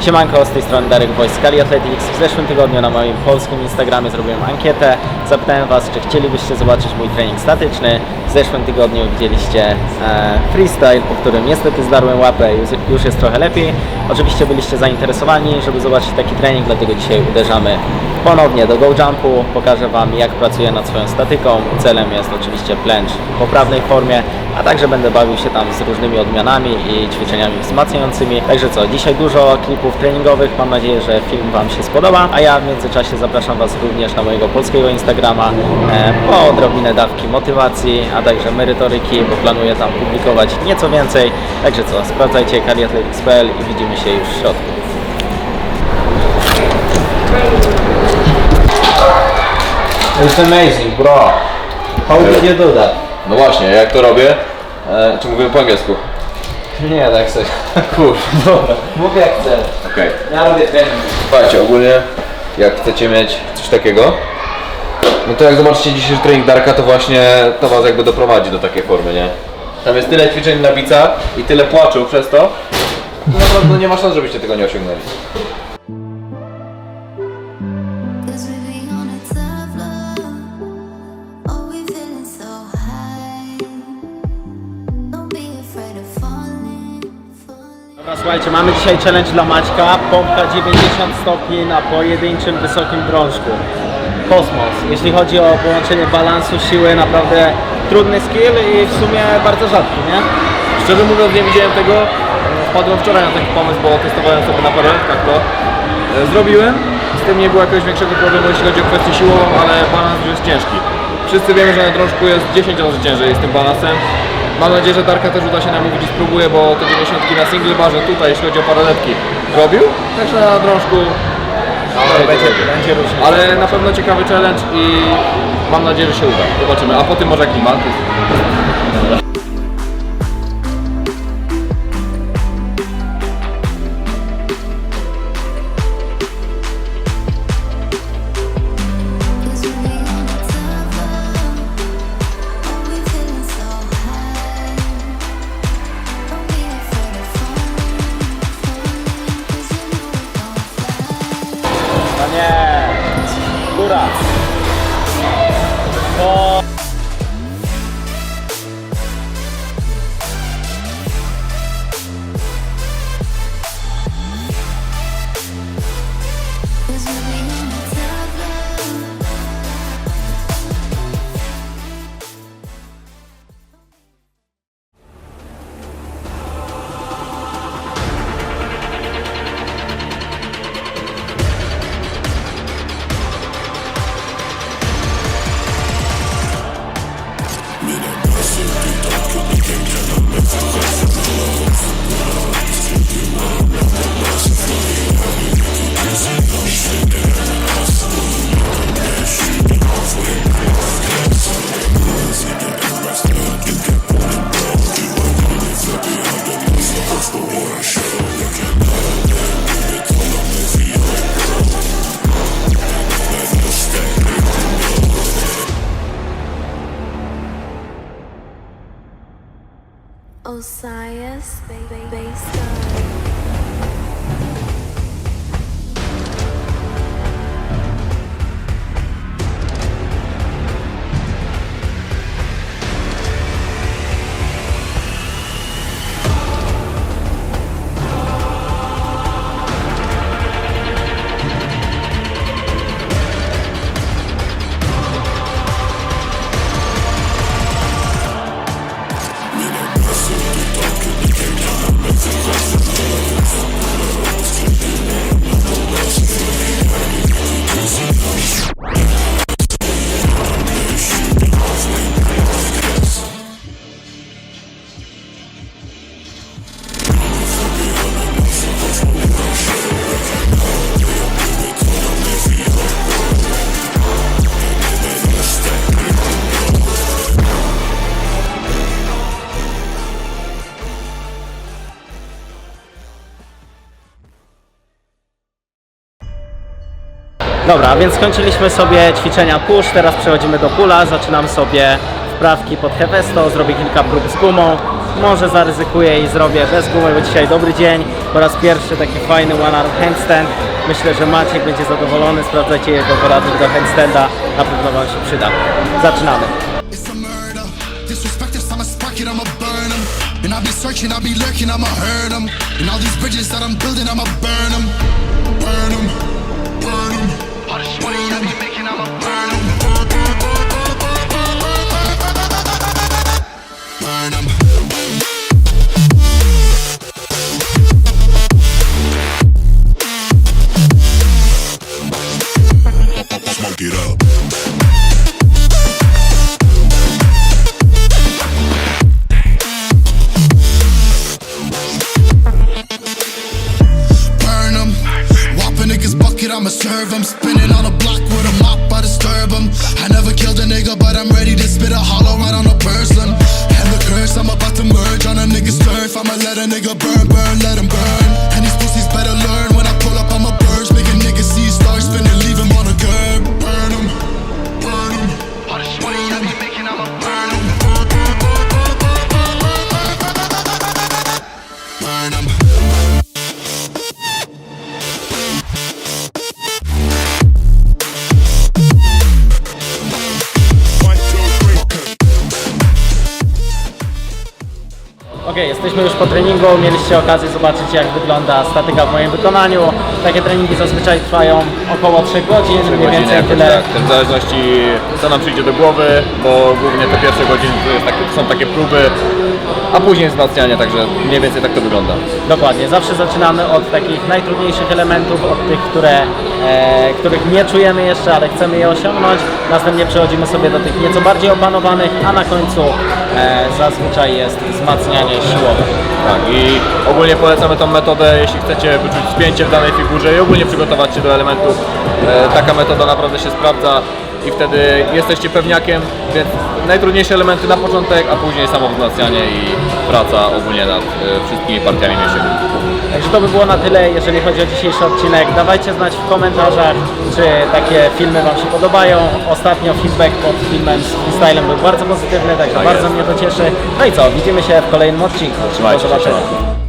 Siemanko, z tej strony Darek Voice z Kali Athletics. W zeszłym tygodniu na moim polskim Instagramie zrobiłem ankietę. Zapytałem Was, czy chcielibyście zobaczyć mój trening statyczny. W zeszłym tygodniu widzieliście e, freestyle, po którym niestety zdarłem łapę, już, już jest trochę lepiej. Oczywiście byliście zainteresowani, żeby zobaczyć taki trening, dlatego dzisiaj uderzamy ponownie do go jumpu. Pokażę Wam, jak pracuję nad swoją statyką. Celem jest oczywiście plęcz w poprawnej formie, a także będę bawił się tam z różnymi odmianami i ćwiczeniami wzmacniającymi. Także co, dzisiaj dużo klipów treningowych. Mam nadzieję, że film Wam się spodoba, a ja w międzyczasie zapraszam Was również na mojego polskiego Instagrama e, po odrobinę dawki motywacji, a także merytoryki, bo planuję tam publikować nieco więcej. Także co, sprawdzajcie kaliathletics.pl i widzimy się już w środku. It's amazing, bro. How did you do that? No właśnie, jak to robię? E, czy mówimy po angielsku? Nie, tak sobie. Kurde. Dobra, mów jak chcesz. Okej. Ja robię trening. Słuchajcie, ogólnie jak chcecie mieć coś takiego, no to jak zobaczycie dzisiejszy trening Darka, to właśnie to was jakby doprowadzi do takiej formy, nie? Tam jest tyle ćwiczeń na bica i tyle płaczu przez to, to naprawdę nie ma szans, żebyście tego nie osiągnęli. Słuchajcie, mamy dzisiaj challenge dla Maćka. Pompka 90 stopni na pojedynczym wysokim drążku. Kosmos. Jeśli chodzi o połączenie balansu, siły, naprawdę trudny skill i w sumie bardzo rzadki, nie? Szczerze mówiąc nie widziałem tego. Wpadłem wczoraj na taki pomysł, bo testowałem sobie na parę to. E, Zrobiłem. Z tym nie było jakiegoś większego problemu, jeśli chodzi o kwestię siłową, ale balans już jest ciężki. Wszyscy wiemy, że na drążku jest 10 razy ciężej z tym balansem. Mam nadzieję, że Darka też uda się namówić i spróbuje, bo te 90 na single barze tutaj, jeśli chodzi o paraletki, robił. Także na drążku będzie, będzie różnie. ale na pewno ciekawy challenge i mam nadzieję, że się uda. Zobaczymy. A potem może klimaty. Nie! Góra! O! Be Osias based on. Dobra, więc skończyliśmy sobie ćwiczenia push, teraz przechodzimy do pula, zaczynam sobie wprawki pod Hefesto, zrobię kilka prób z gumą. Może zaryzykuję i zrobię bez gumy, bo dzisiaj dobry dzień. Po raz pierwszy taki fajny one arm handstand. Myślę, że Maciek będzie zadowolony. Sprawdzajcie jego poradnik do handstanda. Na pewno Wam się przyda. Zaczynamy. And I'll be searching, I'll be lurking, I'ma hurt them. And all these bridges that I'm building, I'ma burn them. Burn them. Burn them. I'ma him. Spinning on a block with a mop, I disturb him. I never killed a nigga, but I'm ready to spit a hollow right on a person. And the curse, I'm about to merge on a nigga's turf. I'ma let a nigga burn, burn, let him jesteśmy już po treningu. Mieliście okazję zobaczyć, jak wygląda statyka w moim wykonaniu. Takie treningi zazwyczaj trwają około 3 godzin, mniej godziny więcej jakoś tyle. tak, w zależności co nam przyjdzie do głowy, bo głównie te pierwsze godziny są takie próby, a później wzmacnianie, także mniej więcej tak to wygląda. Dokładnie, zawsze zaczynamy od takich najtrudniejszych elementów, od tych, które, e, których nie czujemy jeszcze, ale chcemy je osiągnąć. Następnie przechodzimy sobie do tych nieco bardziej opanowanych, a na końcu e, zazwyczaj jest wzmacnianie siłowe. Tak, i ogólnie polecamy tą metodę, jeśli chcecie wyczuć spięcie w danej figurze i ogólnie przygotować się do elementów. E, taka metoda naprawdę się sprawdza i wtedy jesteście pewniakiem, więc najtrudniejsze elementy na początek, a później samo wzmacnianie i praca ogólnie nad e, wszystkimi partiami mięśniowymi. Także to by było na tyle, jeżeli chodzi o dzisiejszy odcinek. Dawajcie znać w komentarzach, czy takie filmy Wam się podobają. Ostatnio feedback pod filmem z freestylem był bardzo pozytywny, także Tak bardzo jest. mnie to cieszy. No i co, widzimy się w kolejnym odcinku. Trzymajcie Do się, zobaczenia.